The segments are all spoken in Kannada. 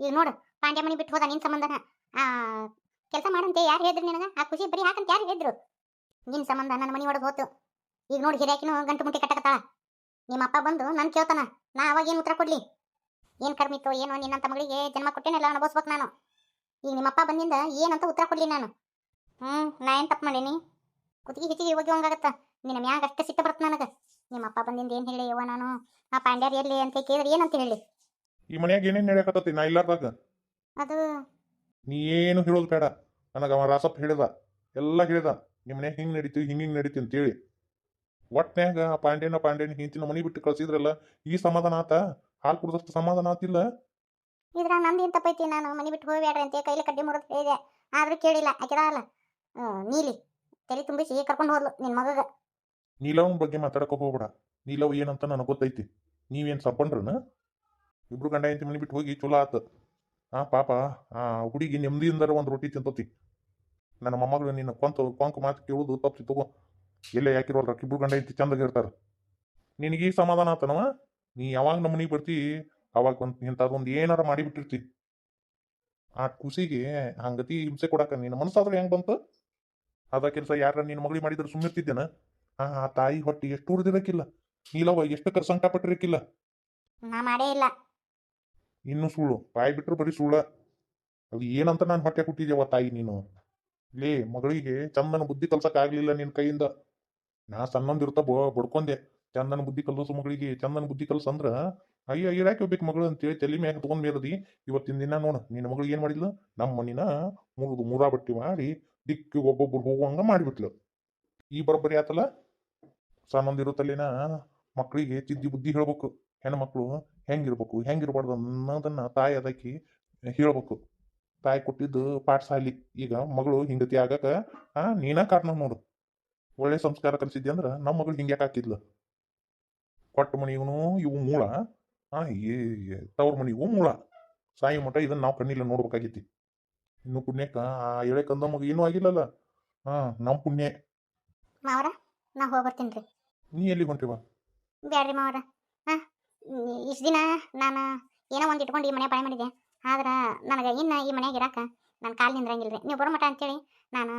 ಈಗ ನೋಡು, ಪಾಂಡ್ಯ ಮನಿ ಬಿಟ್ಟು ಹೋದ ನಿನ್ ಸಂಬಂಧನ. ಆ, ಕೆಲಸ ಮಾಡಂತೆ, ಯಾರು ಹೇಳಿದ್ರು ನಿನಗ? ಆ ಖುಷಿ ಬರೀ ಹಾಕಂತ ಯಾರು ಹೇಳಿದ್ರು? ನಿನ್ ಸಂಬಂಧ ನನ್ನ ಮನಿ ಒಳಗೆ ಹೋತು. ಈಗ ನೋಡಿ, ಹಿರಿಯಾಕಿನೂ ಗಂಟು ಮುಟ್ಟಿ ಕಟ್ಟಕತ್ತಾಳ. ನಿಮ್ಮ ಅಪ್ಪ ಬಂದು ನನ್ ಕೇಳ್ತಾನ, ನಾ ಅವಾಗ ಏನು ಉತ್ತರ ಕೊಡ್ಲಿ? ಏನ್ ಕರ್ಮಿತ್ತು ಏನೋ ನಿನ್ನಂತ ಮಗಳಿಗೆ ಜನ್ಮ ಕೊಟ್ಟೇನೆಲ್ಲ ಅನುಭವಿಸ್ಬೇಕು ನಾನು. ಈಗ ನಿಮ್ಮಪ್ಪ ಬಂದಿಂದ ಏನಂತ ಉತ್ತರ ಕೊಡ್ಲಿ ನಾನು? ಹ್ಮ್, ನಾ ಏನ್ ತಪ್ಪು ಮಾಡೀನಿ? ಕುತ್ತಿಗೆ ಹಿಚ್ಚಿಗೆ ಹೋಗಿ ಹಂಗಾಗತ್ತ. ನಿನ್ನ ಮ್ಯಾಗ ಅಷ್ಟೇ ಸಿಟ್ಟು ಬರುತ್ತೆ ನನಗೆ. ನಿಮ್ಮಪ್ಪ ಬಂದಿಂದ ಏನ್ ಹೇಳಿ, ಯವ್ವ ನಾನು? ಆ ಪಾಂಡ್ಯರ್ ಎಲ್ಲಿ ಅಂತ ಕೇಳಿದ್ರೆ ಏನಂತ ಹೇಳಿ? ಈ ಮನ್ಯಾಗ ಏನೇನ್ ನಡೆಯಕತ್ತತಿ? ನಾ ಇಲ್ಲಾರ್ದಾಗ. ಅದು ನೀ ಏನು ಹೇಳೋದು ಬೇಡ. ನನಗೆ ಅವ ರಾಸಪ್ಪ ಹೇಳಿದ. ಎಲ್ಲ ಹೇಳಿದ. ನಿಮ್ಮ ಮನ್ಯಾಗ ಹಿಂಗ್ ನಡೀತಿ ಹಿಂಗ್ ಹಿಂಗ್ ನಡೀತಿ ಅಂತೇಳಿ. ಒಟ್ನ್ಯಾಗ ಆ ಪಾಂಡ್ಯನ ಪಾಂಡ್ಯನ ಹಿಂತಿನ ಮನಿ ಬಿಟ್ಟು ಕಳ್ಸಿದ್ರಲ್ಲ ಈ ಸಮಾಧಾನ ಆತ? ಹಾಲು ಕುಡ್ದಷ್ಟು ಸಮಾಧಾನ ಆತಿಲ್ಲ? ಇದ್ರ ನಂದು ಏನ್ ತಪ್ಪೈತಿ ನಾನು ಮನೆ ಬಿಟ್ಟು ಹೋಗ್ಬೇಡ್ರಿ ಅಂತ ಕೈಲಿ ಕಡ್ಡಿ ಮುರಿದು ಹೇಳಿದೆ. ಆದ್ರೂ ಕೇಳಿಲ್ಲ. ಆಕಿದ ಅಲ್ಲ ನೀಲಿ ತಲೆ ತುಂಬಿಸಿ ಕರ್ಕೊಂಡು ಹೋದ್ಲು ನಿನ್ ಮಗಗ. ನೀಲವನ್ ಬಗ್ಗೆ ಮಾತಾಡಕ ಹೋಗ್ಬೇಡ. ನೀಲವ್ ಏನಂತ ನನಗೆ ಗೊತ್ತೈತಿ. ನೀವೇನ್ ಸಪ್ಪಂಡ್ರನ ಇಬ್ರು ಗಂಡ ಹೆಂಡತಿ ಮನೆ ಬಿಟ್ಟು ಹೋಗಿ ಚಲೋ ಆತ. ಆ, ಪಾಪ, ಆ, ಹುಡುಗಿ ನೆಮ್ಮದಿಯಿಂದರ ಒಂದು ರೊಟ್ಟಿ ತಿಂತತಿ. ನನ್ನ ಮೊಮ್ಮಗಳು ನಿನ್ನ ಕೊಂತ, ಕೊಂಕ ಮಾತು ಕೇಳುದು ತಪ್ಪು, ತಗೋ. ಎಲ್ಲೇ ಯಾಕಿರೋಲ್ರ ಇಬ್ರು ಗಂಡ ಹೆಂಡತಿ ಚಂದಾಗ ಇರ್ತಾರ. ನಿನಗೆ ಈ ಸಮಾಧಾನ ಆತನವ? ನೀ ಯಾವಾಗ ನಮ್ಮ ಮನೆಗೆ ಬರ್ತಿ? ಅವಾಗ ಒಂದು, ಇಂಥದ್ದೊಂದು ಏನಾರ ಮಾಡಿಬಿಟ್ಟಿರ್ತಿ ಆ ಖುಷಿಗೆ ಹಂಗತಿ ಹಿಂಸೆ ಕೊಡಾಕ ನಿನ್ನ ಮನಸ್ಸಾದ್ರೆ ಹೆಂಗ್ ಬಂತು? ಅದ ಕೆಲಸ ಯಾರ ನಿನ್ನ ಮಗಳಿಗೆ ಮಾಡಿದ್ರೆ ಸುಮ್ಮನಿರ್ತಿದ್ದೇನ ಆ ತಾಯಿ ಹೊಟ್ಟಿ ಎಷ್ಟು ಉರಿದಿರಕ್ಕಿಲ್ಲ ನೀಲವ್ವ ಎಷ್ಟು ಸಂಕಟ ಪಟ್ಟಿರಕ್ಕಿಲ್ಲ ಇನ್ನು ಸುಳ್ಳು. ಬಾಯಿ ಬಿಟ್ಟರು ಬರೀ ಸುಳ್ಳ. ಅದು ಏನಂತ ನಾನು ಹೊಟ್ಟೆ ಹುಟ್ಟಿದ್ಯವ ತಾಯಿ ನೀನು? ಲೇ, ಮಗಳಿಗೆ ಚಂದನ ಬುದ್ಧಿ ಕಲ್ಸಕ್ ಆಗ್ಲಿಲ್ಲ ನಿನ್ ಕೈಯಿಂದ. ನಾ ಸಣ್ಣಂದಿರ್ತ ಬಡ್ಕೊಂಡೆ. ಚಂದನ ಬುದ್ಧಿ ಕಲ್ಸು ಮಗಳಿಗೆ. ಚಂದನ ಬುದ್ಧಿ ಕಲ್ಸ ಅಂದ್ರ, ಅಯ್ಯ ಇರಾಕಿ ಹೋಗ್ಬೇಕು ಮಗಳು ಅಂತೇಳಿ ತಲೆ ಮ್ಯಾಗ ತಗೊಂಡ್ ಮೇರದಿ ಇವತ್ತಿನ ದಿನ ನೋಡ ನಿನ್ನ ಮಗಳು ಏನ್ ಮಾಡಿದ್ಲು? ನಮ್ಮ ಮನಿನ ಮುರಿದು ಮೂರಾ ಬಟ್ಟಿ ಮಾಡಿ ದಿಕ್ಕಿ ಒಬ್ಬೊಬ್ರು ಹೋಗುವಂಗ ಮಾಡಿಬಿಟ್ಲು. ಈ ಬರೋಬ್ಬರಿ ಆತಲ್ಲ? ಸಣ್ಣಂದಿರುತ್ತಲ್ಲಿನ ಮಕ್ಕಳಿಗೆ ತಿದ್ದಿ ಬುದ್ಧಿ ಹೇಳ್ಬೇಕು. ಹೆಣ್ಮಕ್ಳು ಹೆಂಗಿರ್ಬೇಕು ಹೆಂಗಿರ್ಬಾರ್ದು ಅನ್ನೋದನ್ನ ತಾಯಿ ಅದಕ್ಕೆ ಹೇಳ್ಬೇಕು. ತಾಯಿ ಕೊಟ್ಟಿದ್ದು ಪಾಠ ಸಾಲಿ ಈಗ ಮಗಳು ಹಿಂಗತಿ ಆಗಕ ಆ ನೀನ ಕಾರಣ ನೋಡು. ಒಳ್ಳೆ ಸಂಸ್ಕಾರ ಕಲಿಸಿದ್ದೆ ಅಂದ್ರ ನಮ್ಮ ಮಗಳು ಹಿಂಗ್ಯಾಕೆ ಹಾಕಿದ್ಲು? ಕೊಟ್ಟ ಮನಿಗೂ ಇವು ಮೂಳ. ಆ ಏ ತವ್ರ ಮನಿಗೂ ಮೂಳ. ಸಾಯಿ ಮಠ ಇದನ್ನ ನಾವು ಕಣ್ಣಿಲ್ಲ ನೋಡ್ಬೇಕಾಗಿತ್ತು ಇನ್ನು ಪುಣ್ಯಕ್ಕ ಆ ಎಳೆ ಕಂದ ಮಗ ಏನೂ ಆಗಿಲ್ಲಲ್ಲ. ಹಾ ನಮ್ಮ ಪುಣ್ಯ. ಮಾವರ ನಾ ಹೋಗ್ಬರ್ತೀನಿ ರೀ. ನೀ ಎಲ್ಲಿ ಹೊಂಟಿವ? ಬ್ಯಾಡ್ರಿ ಮಾವರ. ಇಷ್ಟು ದಿನ ನಾನು ಏನೋ ಒಂದು ಇಟ್ಕೊಂಡು ಈ ಮನೆ ಬಾಯ್ ಮಾಡಿದೆ ಆದ್ರೆ ನನಗೆ ಇನ್ನು ಈ ಮನೆಗೆ ಇರಾಕ ನನ್ನ ಕಾಲು ನಿಂದ್ರಂಗಿಲ್ಲ ರೀ ನೀವು ಬರೋ ಮಟ ಅಂತೇಳಿ ನಾನು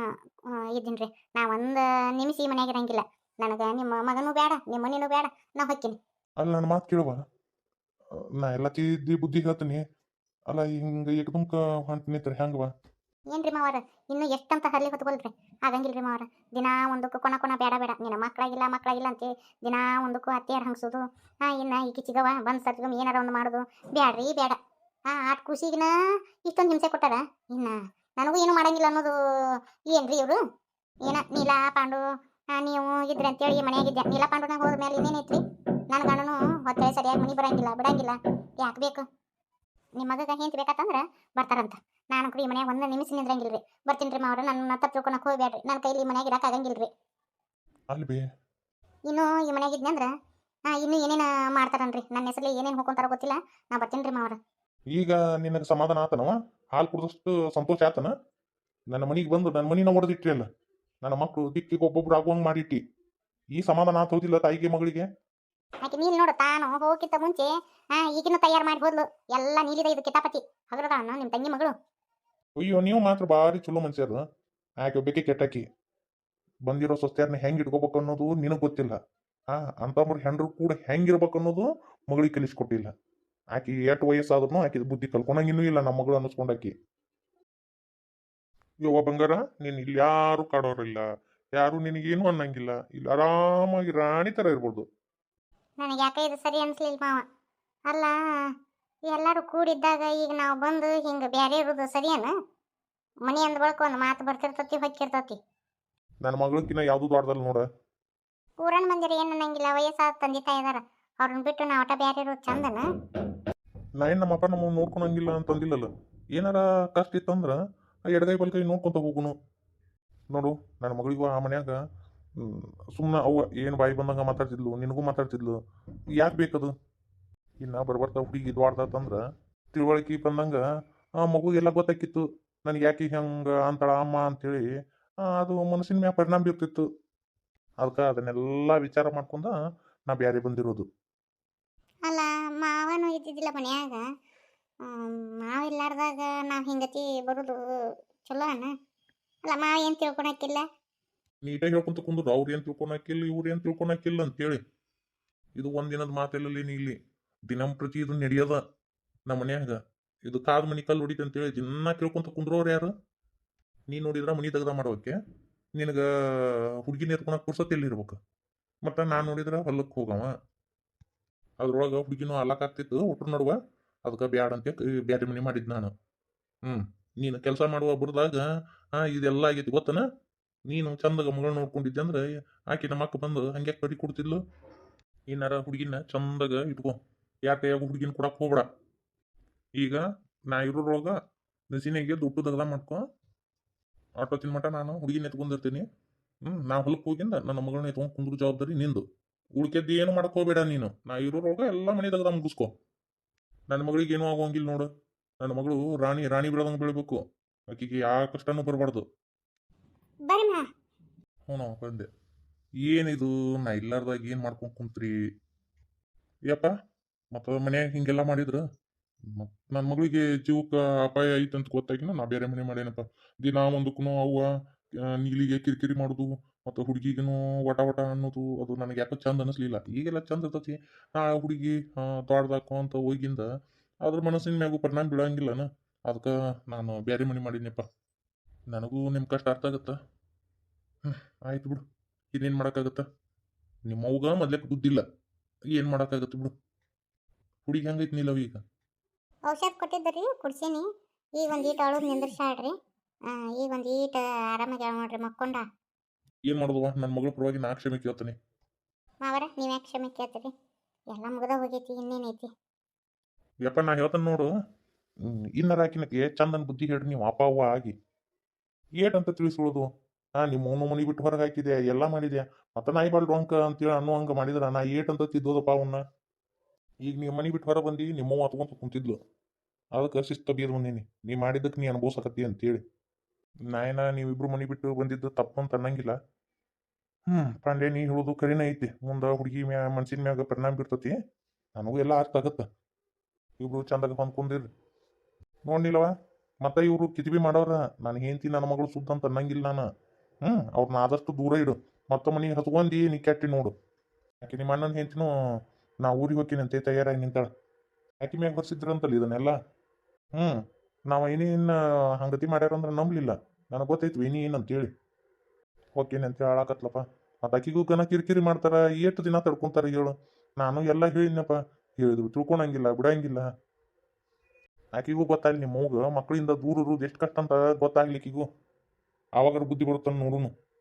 ಇದ್ದೀನಿ ರೀ ನಾ ಒಂದು ನಿಮಿಷ ಈ ಮನ್ಯಾಗ ಇರಂಗಿಲ್ಲ. ನನಗೆ ನಿಮ್ಮ ಮಗನೂ ಬೇಡ ನಿಮ್ಮ ಮನೇನೂ ಬೇಡ ನಾ ಹೊಕ್ಕಿನಿ. ಅಲ್ಲ ನನ್ನ ಮಾತು ಕೇಳುವ ನಾ ಎಲ್ಲ ತಿದ್ದಿ ಬುದ್ಧಿ ಹೇಳ್ತೀನಿ. ಅಲ್ಲ, ಹಿಂಗೆ ಏಕದುಮ್ಕ ಹೊಂಟಿನಿ ಹೆಂಗವ ಏನ್ರಿ ಮಾವರ? ಇನ್ನು ಎಷ್ಟಂತ ಹರ್ಲಿ ಹೊತ್ಕೊಳ್ರಿ? ಆಗಂಗಿಲ್ರಿ ಮಾವರ. ದಿನಾ ಒಂದಕ್ಕೂ ಕೊನ ಕೊನ ಬೇಡ ಬೇಡ. ನಿನ್ನ ಮಕ್ಕಳಾಗಿಲ್ಲ ಮಕ್ಕಳಾಗಿಲ್ಲ ಅಂತ ದಿನಾ ಒಂದಕ್ಕೂ ಅತ್ತೆಯಾರ ಹಂಗ್ಸೋದು. ಹಾ ಇನ್ನ ಈ ಕಿಚಿಗವ ಬಂದ್ ಸರ್ಗಮ್ ಏನಾರ ಒಂದು ಮಾಡೋದು. ಬೇಡ್ರಿ ಬೇಡ ಹಾ ಆಟ್ ಖುಷಿಗಿನ ಇಷ್ಟೊಂದು ಹಿಂಸೆ ಕೊಟ್ಟಾರ? ಇನ್ನ ನನಗೂ ಏನು ಮಾಡಂಗಿಲ್ಲ ಅನ್ನೋದು ಏನ್ರಿ ಇವರು? ಏನ, ನೀಲಾ ಪಾಂಡು ನೀವು ಇದ್ರಿ ಅಂತೇಳಿ ಮನೆಯಾಗಿದ್ದೆ ನೀಲಾ ಪಾಂಡುನಾಗ ಹೋದ ಮೇಲೆ ಇನ್ನೇನೈತ್ರಿ ನನ್ನ ಗಂಡನು ಹೊತ್ತೆ ಸರಿಯಾಗಿ ಮನಿ ಬರಂಗಿಲ್ಲ, ಬಿಡಂಗಿಲ್ಲ. ಯಾಕೆ ಬೇಕು? ನಿಮ್ಮ ಮಗಗ ಹೆಂತ ಬೇಕಂತಂದ್ರ ಬರ್ತಾರಂತ. ನಾನು ಈ ಮನ್ಯಾಗ ಒಂದು ನಿಮಿಷ ನಿಂದ್ರಂಗಿಲ್ರಿ. ಬರ್ತೀನಿ ರೀ ಮಾವ್ರೆ ನನ್ನ ತಪ್ಪು ತಿಳ್ಕೊಳಕ್ ಹೋಗ್ಬೇಡ್ರಿ ನನ್ನ ಕೈಲಿ ಈ ಮನ್ಯಾಗ ಇರಕ್ ಆಗಂಗಿಲ್ರಿ. ಅಲ್ಲಿ ಬೇ. ಇನ್ನು ಈ ಮನ್ಯಾಗ ಇದ್ನಂದ್ರ ಹಾ ಇನ್ನು ಏನೇನ ಮಾಡ್ತಾರನ್ರಿ? ನನ್ನ ಹೆಸರಲ್ಲಿ ಏನೇನು ಹೋಗ್ಕೊಂತಾರ ಗೊತ್ತಿಲ್ಲ. ನಾ ಬರ್ತೀನಿ ರೀ ಮಾವ್ರ. ಈಗ ನಿನಗೆ ಸಮಾಧಾನ ಆತನವ? ಹಾಲು ಕುಡಿದಷ್ಟು ಸಂತೋಷ ಆತನ? ನನ್ನ ಮನೆಗೆ ಬಂದು ನನ್ನ ಮನಿನ ಹೊಡೆದಿಟ್ರಿ ಅಲ್ಲ. ನನ್ನ ಮಕ್ಕಳು ದಿಕ್ಕಿಗೆ ಒಬ್ಬೊಬ್ರು ಆಗುವಂಗೆ ಮಾಡಿಟ್ಟಿ. ಈ ಸಮಾಧಾನ ಆತ ಹೋದಿಲ್ಲ ತಾಯಿಗೆ ಮಗಳಿಗೆ? ಆಕೆ ನೀಲಿ ನೋಡು ತಾನು ಹೋಗಿಂತ ಮುಂಚೆ ಹಾ ಈಗಿನ ತಯಾರು ಮಾಡಿ ಹೋದ್ಲು. ಎಲ್ಲ ನೀಲಿದ ಇದು ಕಿತಾಪತಿ. ಹಗರದ ಅಣ್ಣ ನಿಮ್ಮ ತಂಗಿ ಮಗಳು. ಅಯ್ಯೋ, ನೀವು ಮಾತ್ರ ಭಾರಿ ಚಲೋ ಮನುಷ್ಯರು. ಆಕೆ ಒಬ್ಬಕ್ಕೆ ಕೆಟ್ಟಾಕಿ ಬಂದಿರೋ ಸ್ವಸ್ಥ್ಯಾರನ್ನ ಹೆಂಗ್ ಇಟ್ಕೋಬೇಕು ಅನ್ನೋದು ನಿನಗ್ ಗೊತ್ತಿಲ್ಲ. ಆ ಅಂತಂದ್ರೆ ಹೆಂಡ್ರು ಕೂಡ ಹೆಂಗಿರ್ಬೇಕು ಅನ್ನೋದು ಮಗಳಿಗೆ ಕಲಿಸ್ಕೊಟ್ಟಿಲ್ಲ. ಆಕೆ ಎಷ್ಟು ವಯಸ್ಸಾದ್ರೂ ಆಕಿ ಬುದ್ಧಿ ಕಲ್ಕೊಂಡಂಗಿನೂ ಇಲ್ಲ ನಮ್ಮ ಮಗಳು ಅನ್ನಿಸ್ಕೊಂಡಾಕಿ ಯವ್ವ ಬಂಗಾರ, ನೀನು ಇಲ್ಲಿ ಯಾರು ಕಾಡೋರಿಲ್ಲ. ಯಾರು ನಿನಗೇನು ಅನ್ನಂಗಿಲ್ಲ. ಇಲ್ಲಿ ಆರಾಮಾಗಿ ರಾಣಿ ತರ ಇರ್ಬೋದು. ನನಗೆ ಯಾಕೆ ಇದು ಸರಿ ಅನ್ಸ್ಲಿಲ್ಲ ಮಾವ. ಅಲ್ಲ ಎಲ್ಲರೂ ಕೂಡಿದ್ದಾಗ ಈಗ ನಾವು ಬಂದು ಹಿಂಗೆ ಬೇರೆ ಇರೋದು ಸರಿಯೇನ? ಮನೆ ಅಂದ ಬಳಕ ಒಂದು ಮಾತು ಬರ್ತಿರ್ತತಿ ಹೊಕ್ಕಿರ್ತತಿ. ನನ್ನ ಮಗಳಕ್ಕಿನ್ನ ಯಾವುದು ದೊಡ್ಡದಲ್ಲ ನೋಡ. ಊರನ್ ಮಂದಿರ ಏನು ಅನ್ನಂಗಿಲ್ಲ ವಯಸ್ಸಾದ ತಂದೆ ತಾಯಿ ಇದಾರ ಅವ್ರನ್ನ ಬಿಟ್ಟು ನಾವು ಒಟ ಬೇರೆ ಇರೋದು ಚಂದನ? ನಾ ಏನ್ ನಮ್ಮ ಅಪ್ಪ ನಮ್ಮ ನೋಡ್ಕೊಳಂಗಿಲ್ಲ ಅಂತಂದಿಲ್ಲಲ್ಲ ಏನಾರ ಕಷ್ಟ ಇತ್ತಂದ್ರ ಆ ಎಡಗೈ ಬಲಗೈ ನೋಡ್ಕೊಂತ ಹೋಗುನು. ನೋಡು ನನ್ನ ಮಗಳಿಗೂ ಆ ಮನ್ಯಾಗ ಸುಮ್ಮನೆ ಅವ್ವ ಏನು ಬಾಯಿ ಬಂದಂಗ ಮಾತಾಡ್ತಿದ್ಲು, ನಿನಗೂ ಮಾತಾಡ್ತಿದ್ಲು, ಯಾಕೆ ಬೇಕದು? ಇನ್ನ ಬರ್ಬರ್ತಾ ಹುಡುಗಿ ದ್ವಾಡ್ದಂದ್ರ ತಿಳುವಳಿಕೆ ಬಂದಂಗ, ಆ ಮಗುಗೆಲ್ಲ ಗೊತ್ತಾಕಿತ್ತು, ನನಗೆ ಯಾಕೆ ಹೆಂಗೆ ಅಂತಾಳ ಅಮ್ಮ ಅಂತೇಳಿ ಅದು ಮನಸ್ಸಿನ ಮ್ಯಾಗ ಪರಿಣಾಮ ಬೀರ್ತಿತ್ತು. ಅದಕ್ಕೆ ಅದನ್ನೆಲ್ಲ ವಿಚಾರ ಮಾಡ್ಕೊಂಡ ನಾ ಬ್ಯಾರೆ ಬಂದಿರೋದು. ಅಲ್ಲ, ಮಾವನು ಇದ್ದಿದ್ದಿಲ್ಲ ಮನ್ಯಾಗ. ಮಾವಿಲ್ಲಾರ್ದಾಗ ನಾವು ಹಿಂಗತಿ ಬರೋದು ಚಲೋ ಅಣ್ಣ ಅಲ್ಲ, ಮಾವ ಏನು ತಿಳ್ಕೊಳಕ್ಕಿಲ್ಲ ನೀಟಾಗಿ ಹೇಳ್ಕೊಂತ ಕುಂದ್ರು ಅವ್ರು ಏನು ತಿಳ್ಕೊಳಕಿಲ್ಲ ಇವ್ರು ಏನು ತಿಳ್ಕೊಳಕಿಲ್ಲ ಅಂತೇಳಿ. ಇದು ಒಂದಿನದ ಮಾತೆಲ್ಲ ಇಲ್ಲಿ ದಿನಂಪ್ರತಿ ಇದು ನಡೆಯದ ನಮ್ಮ ಮನ್ಯಾಗ. ಇದು ಕಾದ್ ಮನಿ ಕಲ್ಲು ಹೊಡಿತ ಅಂತೇಳಿ ದಿನ ಕೇಳ್ಕೊಂತ ಕುಂದ್ರೋರು ಯಾರು? ನೀ ನೋಡಿದ್ರ ಮನಿ ತೆಗ್ದ ಮಾಡೋಕೆ ನಿನಗ ಹುಡುಗಿ ಎತ್ಕೊಳಕ್ ಪುರ್ಸತ್ ಎಲ್ಲಿ ಇರ್ಬೇಕು ಮತ್ತ ನಾನು ನೋಡಿದ್ರ ಹೊಲಕ್ಕೆ ಹೋಗವ. ಅದ್ರೊಳಗೆ ಹುಡುಗಿನೂ ಅಲಕ್ ಆಗ್ತಿತ್ತು ಒಟ್ರ ನಡುವ. ಅದಕ್ಕೆ ಬ್ಯಾಡ ಅಂತ ಬ್ಯಾರೆ ಮನಿ ಮಾಡಿದ್ ನಾನು. ಹ್ಮ್, ನೀನು ಕೆಲಸ ಮಾಡುವ ಬುರ್ದಾಗ ಹಾ ಇದೆಲ್ಲ ಆಗೈತಿ ಗೊತ್ತನ? ನೀನು ಚಂದಗ ಮಗಳನ್ನ ನೋಡ್ಕೊಂಡಿದ್ದೆ ಅಂದ್ರೆ ಆಕೆ ನಮ್ಮ ಅಕ್ಕ ಬಂದು ಹಂಗ್ಯಾಕೆ ಕಡಿ ಕೊಡ್ತಿದ್ಲು? ಏನಾರ ಹುಡುಗಿನ ಚಂದಗ ಇಟ್ಕೋ. ಯಾರ ಕೈಯಾಗ ಹುಡುಗಿನ ಕೊಡಕ್ ಹೋಗ್ಬೇಡ. ಈಗ ನಾ ಇರೋರೊಳಗ ನಸಿನಿಗೆ ದುಡ್ಡು ದಗದ ಮಾಡ್ಕೊ. ಆಟೋ ತಿನ್ಮಟ ನಾನು, ಹುಡುಗಿನ ಎತ್ಕೊಂಡಿರ್ತೀನಿ ಹ್ಮ್, ನಾ ಹೊಲಕ್ಕೆ ಹೋಗಿಂದ ನನ್ನ ಮಗಳನ್ನ ಎತ್ಕೊಂಡು ಕುಂದ್ರ ಜವಾಬ್ದಾರಿ ನಿಂದು. ಉಳ್ಕೆದ್ದು ಏನು ಮಾಡಕ್ ಹೋಗ್ಬೇಡ ನೀನು. ನಾ ಇರೋರೊಳಗ ಎಲ್ಲ ಮನೆ ತೆಗ್ದ ಮುಗಿಸ್ಕೊ. ನನ್ನ ಮಗಳಿಗೆ ಏನೂ ಆಗೋಂಗಿಲ್ಲ ನೋಡು. ನನ್ನ ಮಗಳು ರಾಣಿ ರಾಣಿ ಬೆಳೆದಂಗೆ ಬೆಳಿಬೇಕು. ಆಕಿಗೆ ಯಾವ ಕಷ್ಟನೂ ಬರಬಾರ್ದು. ಹ್ಞೂ ಬಂದೆ. ಏನಿದು? ನಾ ಇಲ್ಲಾರ್ದಾಗ ಏನು ಮಾಡ್ಕೊಂಡು ಕುಂತ್ರಿ? ಯಪ್ಪ, ಮತ್ತು ಮನ್ಯಾಗ ಹಿಂಗೆಲ್ಲ ಮಾಡಿದ್ರ? ನನ್ನ ಮಗಳಿಗೆ ಜೀವಕ್ಕೆ ಅಪಾಯ ಐತೆ ಅಂತ ಗೊತ್ತಾಗಿನ ನಾ ಬೇರೆ ಮನೆ ಮಾಡೇನಪ್ಪ. ದಿನ ಒಂದಕ್ಕೂ ಅವ್ವ ನೀಲಿಗೆ ಕಿರಿಕಿರಿ ಮಾಡೋದು, ಮತ್ತು ಹುಡುಗಿಗೂ ವಟ ವಟ ಅನ್ನೋದು, ಅದು ನನಗೆ ಯಾಕೋ ಚಂದ ಅನಿಸ್ಲಿಲ್ಲ. ಈಗೆಲ್ಲ ಚಂದ ಇರ್ತೈತಿ. ಆ ಹುಡುಗಿ ತೋಟದಾಕೋ ಅಂತ ಹೋಗಿಂದ ಅದ್ರ ಮನಸ್ಸಿನ ಮ್ಯಾಗೂ ಪರಿಣಾಮ ಬೀಳಂಗಿಲ್ಲನ? ಅದಕ್ಕೆ ನಾನು ಬೇರೆ ಮನೆ ಮಾಡಿದ್ನಪ್ಪ ನನಗೂ ನಿಮ್ಮ ಕಷ್ಟ ಅರ್ಥ ಆಗತ್ತಾ? ಆಯ್ತು ಬಿಡು. ಇನ್ನೇನು ಮಾಡೋಕ್ಕಾಗತ್ತ? ನಿಮ್ಮ ಅವ್ಗ ಮೊದ್ಲೇಕ್ ಬುದ್ಧಿಲ್ಲ. ಏನು ಮಾಡೋಕ್ಕಾಗತ್ತೆ ಬಿಡು. ಹುಡುಗಿ ಹೆಂಗೈತಿ ನೀಲವ್ ಈಗ? ಔಷಧ ಕೊಟ್ಟಿದ್ದರಿ ಕುಡ್ಸೀನಿ. ಈಗ ಒಂದು ಈಟ ಅಳೋದು ನಿಂದ್ರಿಸಾಡ್ರಿ ಈಗ ಒಂದು ಈಟ ಆರಾಮಾಗಿ ನೋಡ್ರಿ ಮಕ್ಕೊಂಡ. ಏನು ಮಾಡೋದವ ನನ್ನ ಮಗಳು ಪರವಾಗಿ ನಾ ಕ್ಷಮೆ ಕೇಳ್ತೀನಿ. ಮಾವರ ನೀವು ಯಾಕೆ ಕ್ಷಮೆ ಕೇಳ್ತೀರಿ? ಎಲ್ಲ ಮುಗ್ದ ಹೋಗೈತಿ ಇನ್ನೇನೈತಿ? ಯಪ್ಪ ನಾ ಹೇಳ್ತಾನೆ ನೋಡು. ಇನ್ನರ ಹಾಕಿನಕ್ಕೆ ಚಂದನ್ ಬುದ್ಧಿ ಹೇಳ್ರಿ ನೀವು ಅಪ್ಪ ಅವ್ವ ಆಗಿ ಏಟಂತ ತಿಳಿಸ್ಕೊಳ್ಳೋದು ಹಾ ನಿಮ್ಮ ಅವನು ಮನಿ ಬಿಟ್ಟು ಹೊರಗೆ ಹಾಕಿದೆ ಎಲ್ಲ ಮಾಡಿದೆ ಮತ್ತೆ ನಾಯಿ ಬಾಳ್ ರೊಂಕ ಅಂತೇಳಿ ಅನ್ನೋ ಹಂಗ ಮಾಡಿದ್ರ ನಾ ಅಂತ ತಿದ್ದೋದಪ್ಪ ಅವನ್ನ ಈಗ ನೀವು ಮನಿ ಬಿಟ್ಟು ಹೊರ ಬಂದಿ ನಿಮ್ಮವ್ವ ಹತ್ಕೊಂತ ಕುಂತಿದ್ಲು. ಅದಕ್ಕೆ ಶಿಸ್ತ ಬೀರ್ ಬಂದೀನಿ. ನೀ ಮಾಡಿದ್ದಕ್ಕೆ ನೀ ಅನುಭವಿಸಕತ್ತಿ ಅಂತೇಳಿ. ನಾಯನ ನೀವಿಬ್ರು ಮನಿ ಬಿಟ್ಟು ಬಂದಿದ್ದು ತಪ್ಪು ಅಂತ ಅನ್ನಂಗಿಲ್ಲ. ಹ್ಮ್ ಪಾಂಡೆ ನೀ ಹೇಳೋದು ಕರಿನ ಐತಿ. ಮುಂದೆ ಹುಡುಗಿ ಮ್ಯಾ, ಮನ್ಸಿನ ಮ್ಯಾಗ ಪರಿಣಾಮ ಬೀರ್ತತಿ. ನನಗೂ ಎಲ್ಲ ಅರ್ಥ ಆಗತ್ತ. ಇಬ್ರು ಚಂದಾಗ ಹೊಂದ್ಕೊಂಡಿರ್ರಿ ನೋಡ್ನಿಲ್ಲವ ಮತ್ತೆ ಇವರು ಕಿತಿಬಿ ಮಾಡೋರ, ನಾನು ಹೆಂಡತಿ ನನ್ನ ಮಗಳು ಸುದ್ದ ಅಂತ ಅನ್ನಂಗಿಲ್ಲ ನಾನು. ಹ್ಞೂ ಅವ್ರನ್ನ ಆದಷ್ಟು ದೂರ ಇಡು. ಮತ್ತೆ ನೀ ಹತ್ಕೊಂಡಿ, ನೀ ಕೆಟ್ಟಿ ನೋಡು. ಯಾಕೆ ನಿಮ್ಮ ಅಣ್ಣನ ಹೆಂಡತಿನೂ ನಾ ಊರಿಗೆ ಹೋಗ್ತೀನಿ ತಯಾರಾಗಿ ನಿಂತಾಳ. ಯಾಕೆ ಮ್ಯಾಗ ಬರ್ಸಿದ್ರಂತಲ್ಲ ಇದನ್ನೆಲ್ಲ? ಹ್ಞೂ ನಾವು ಏನೇನು ಹಂಗತಿ ಮಾಡ್ಯಾರಂದ್ರೆ ನಂಬಲಿಲ್ಲ. ನನಗೆ ಗೊತ್ತೈತ್ವಿ ಏನಿ ಏನು ಅಂತೇಳಿ. ಹೋಗ್ತೀನಿ ಅಂತ ಹೇಳಾಕತ್ಲಪ್ಪ. ಮತ್ತು ಆಕಿಗೂ ಗನ ಕಿರಿಕಿರಿ ಮಾಡ್ತಾರ ಎಷ್ಟು ದಿನ ತಡ್ಕೊಂತಾರ ಹೇಳು. ನಾನು ಎಲ್ಲ ಹೇಳಿದ್ನಪ್ಪ. ಹೇಳಿದ್ರು ತಿಳ್ಕೊಳಂಗಿಲ್ಲ ಬಿಡಂಗಿಲ್ಲ. ಆಕಿಗೂ ಗೊತ್ತಾಗ್ಲಿ ನಿಮ್ಮ ಮಕ್ಕಳಿಂದ ದೂರ ಇರೋದು ಎಷ್ಟು ಕಷ್ಟ ಅಂತ ಗೊತ್ತಾಗ್ಲಿಕ್ಕಿಗೂ. ಆವಾಗ ಬುದ್ಧಿ ಬರುತ್ತಾನ ನೋಡುನು.